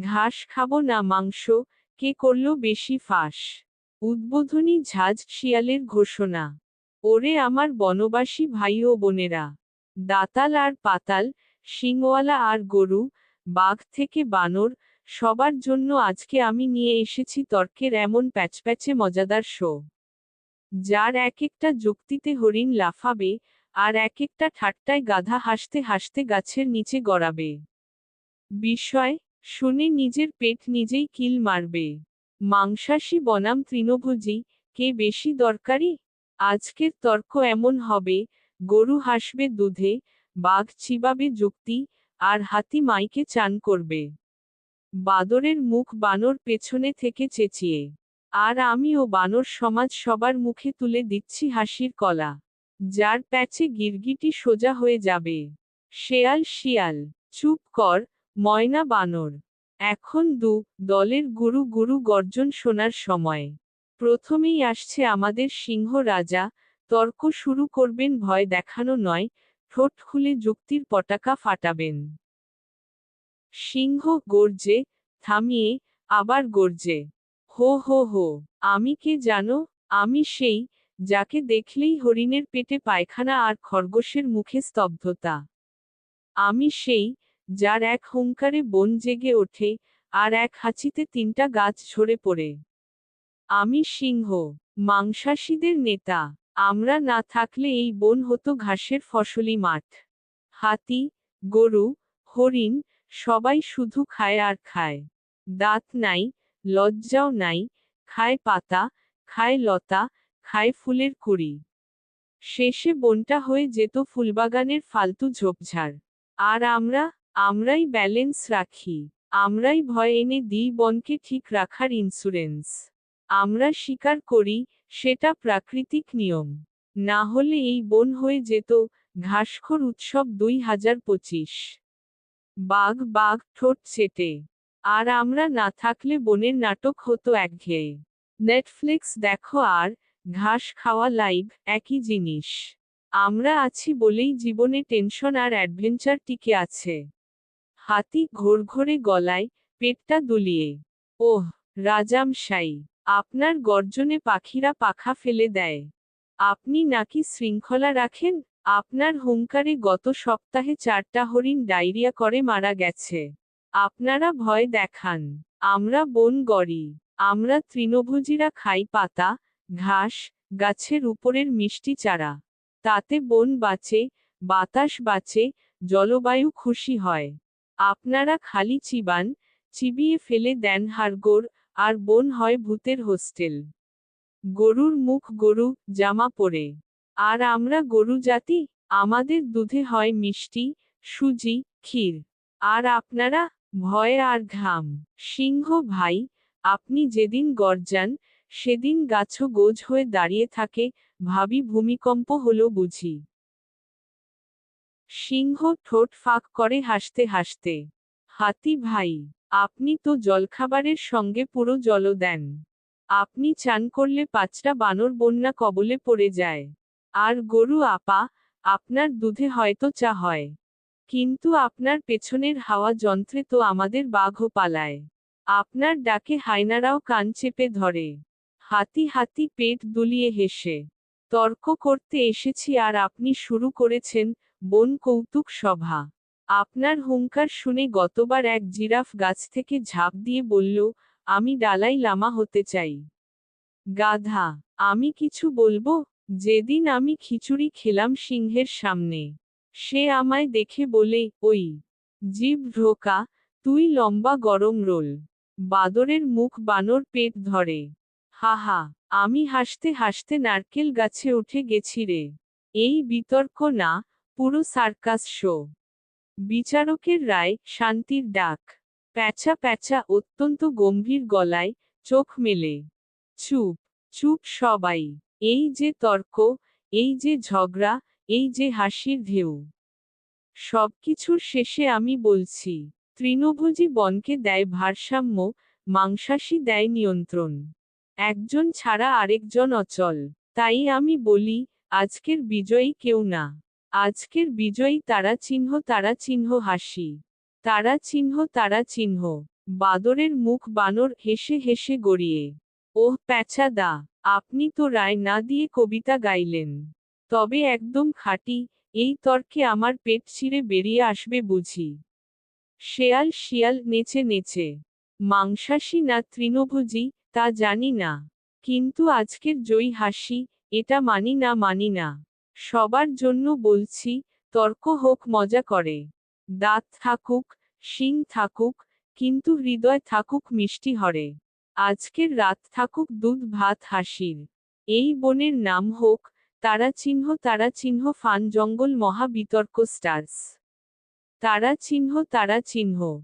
ঘাস খাব না মাংস, কে করল বেশি ফাঁস? উদ্বোধনী ঝাঁজ শিয়ালের ঘোষণা। ওরে আমার বনবাসী ভাই ও বোনেরা। দাতাল আর পাতাল, শিংওয়ালা আর গরু, বাঘ থেকে বানর, সবার জন্য আজকে আমি নিয়ে এসেছি তর্কের এমন প্যাচপ্যাচে মজাদার শো। যার এক একটা যুক্তিতে হরিণ লাফাবে, আর এক একটা ঠাট্টায় গাধা হাসতে হাসতে গাছের নিচে গড়াবে। বিষয় শুনে নিজের পেট নিজেই কিল মারবে। মাংসাশী বনাম তৃণভোজী, কে বেশি দরকারি? আজকের তর্ক এমন হবে, গরু হাসবে দুধে, বাঘ চিবাবে যুক্তি, আর হাতি মাইকে চান করবে। বাদরের মুখ বানর পেছনে থেকে চেঁচিয়ে, আর আমি ও বানর সমাজ সবার মুখে তুলে দিচ্ছি হাসির কলা। যার প্যাচে গিরগিটি সোজা হয়ে যাবে। শেয়াল শিয়াল, চুপ কর ময়না বানর। এখন দু, দলের গুরু গুরু গর্জন শোনার সময়। প্রথমেই আসছে আমাদের সিংহ রাজা, তর্ক শুরু করবেন, ভয় দেখানো নয়, ঠোঁট খুলে যুক্তির পটাকা ফাটাবেন। সিংহ গর্জে, থামিয়ে, আবার গর্জে। হো হো হো, আমি কে জানো? আমি সেই, যাকে দেখলেই হরিণের পেটে পায়খানা আর খরগোশের মুখে স্তব্ধতা। আমি সেই যার এক হুঙ্কারে বন জেগে ওঠে, আর এক হাঁচিতে তিনটা গাছ ঝরে পড়ে। আমি সিংহ, মাংসাশীদের নেতা, আমরা না থাকলে এই বন হতো ঘাসের ফসলি মাঠ। হাতি, গরু, হরিণ, সবাই শুধু খায় আর খায়। দাঁত নাই, লজ্জাও নাই, খায় পাতা, খায় লতা, খায় ফুলের কুড়ি। শেষে বনটা হয়ে যেত ফুলবাগানের ফালতু ঝোপঝাড়। আর আমরা আমরাই ব্যালেন্স রাখি। আমরাই ভয় এনে দিই বনকে ঠিক রাখার ইন্স্যুরেন্স আমরা স্বীকার করি, সেটা প্রাকৃতিক নিয়ম। না হলে এই বন হয়ে যেত, ঘাসখোর উৎসব দুই হাজার পঁচিশ। বাঘ বাঘ, ঠোঁট চেটে আর আমরা না থাকলে বনের নাটক হতো একঘেয়ে। নেটফ্লিক্স দেখো আর, ঘাস খাওয়া লাইভ একই জিনিস। আমরা আছি বলেই জীবনে টেনশন আর অ্যাডভেঞ্চার টিকে আছে। হাতি ঘোরঘোরে গলায় পেটটা দুলিয়ে, ওহ রাজামশাই আপনার গর্জনে পাখিরা পাখা ফেলে দেয়। আপনি নাকি শৃঙ্খলা রাখেন? আপনার হুঙ্কারে গত সপ্তাহে চারটা হরিণ ডায়রিয়া করে মারা গেছে। আপনারা ভয় দেখান। আমরা বন গড়ি। আমরা তৃণভোজীরা খাই পাতা, ঘাস, গাছের উপরের মিষ্টি চারা। তাতে বন বাঁচে, বাতাস বাঁচে, জলবায়ু খুশি হয়। আপনারা খালি চিবান, চিবিয়ে ফেলে দেন হাড়গোড়, আর বোন হয় ভূতের হোস্টেল। গরুর মুখ গরু, জামা পরে। আর আমরা গরু জাতি, আমাদের দুধে হয় মিষ্টি, সুজি, ক্ষীর। আর আপনারা, ভয় আর ঘাম। সিংহ ভাই, আপনি যেদিন গর্জান, সেদিন গাছও গোজ হয়ে দাঁড়িয়ে থাকে, ভাবি ভূমিকম্প হলো বুঝি। সিংহ ঠোঁট ফাঁক করে হাসতে হাসতে, হাতি ভাই, আপনি তো জলখাবারের সঙ্গে পুরো জল দেন। আপনি চান করলে পাঁচটা বানর বন্যা কবলে পড়ে যায়। আর গরু আপা, আপনার দুধে হয়তো চা হয়। কিন্তু আপনার পেছনের হাওয়া যন্ত্রে তো আমাদের বাঘও পালায়। আপনার ডাকে হায়নারাও কান চেপে ধরে। হাতি হাতি পেট দুলিয়ে হেসে, তর্ক করতে এসেছি আর আপনি শুরু করেছেন বন কৌতুক সভা। আপনার হুঙ্কার শুনে গতবার এক জিরাফ গাছ থেকে ঝাঁপ দিয়ে বলল, আমি ডালাই লামা হতে চাই। গাধা, আমি কিছু বলব? যেদিন আমি খিচুড়ি খেলাম সিংহের সামনে। সে আমায় দেখে বলে, ওই, জীব ঢোকা তুই লম্বা গরম রোল। বাদরের মুখ বানর পেট ধরে। হা হা আমি হাসতে হাসতে নারকেল গাছে উঠে গেছি রে। এই বিতর্ক না পুরো সার্কাস শো। বিচারকের রায়, শান্তির ডাক। প্যাচা প্যাচা অত্যন্ত গম্ভীর গলায় চোখ মেলে। চুপ চুপ সবাই। এই যে তর্ক, এই যে ঝগড়া, এই যে হাসির ঢেউ। সবকিছুর শেষে আমি বলছি, তৃণভোজী বনকে দেয় ভারসাম্য, মাংসাশী দেয় নিয়ন্ত্রণ। একজন ছাড়া আরেকজন অচল। তাই আমি বলি, আজকের বিজয়ী কেউ না। আজকের বিজয়ী তারা চিহ্ন তারা চিহ্ন, হাসি। তারা চিহ্ন তারা চিহ্ন। বাদরের মুখ বানর হেসে হেসে গড়িয়ে। ওহ, প্যাঁচা দা, আপনি তো রায় না দিয়ে কবিতা গাইলেন। তবে একদম খাঁটি, এই তর্কে আমার পেট ছিঁড়ে বেরিয়ে আসবে বুঝি। শেয়াল, শিয়াল, নেচে নেচে। মাংসাশী না তৃণভোজী, তা জানি না। কিন্তু আজকের জয়ী হাসি, এটা মানি না মানি না। সবার জন্য বলছি, তর্ক হোক, মজা করে। দাঁত থাকুক, শিং থাকুক, কিন্তু হৃদয় থাকুক, মিষ্টি হরে। আজকের রাত থাকুক, দুধ, ভাত, হাসির। এই বনের নাম হোক, তারা চিহ্ন তারা চিহ্ন, ফান, জঙ্গল মহাবিতর্ক স্টার্স। তারা চিহ্ন তারা চিহ্ন।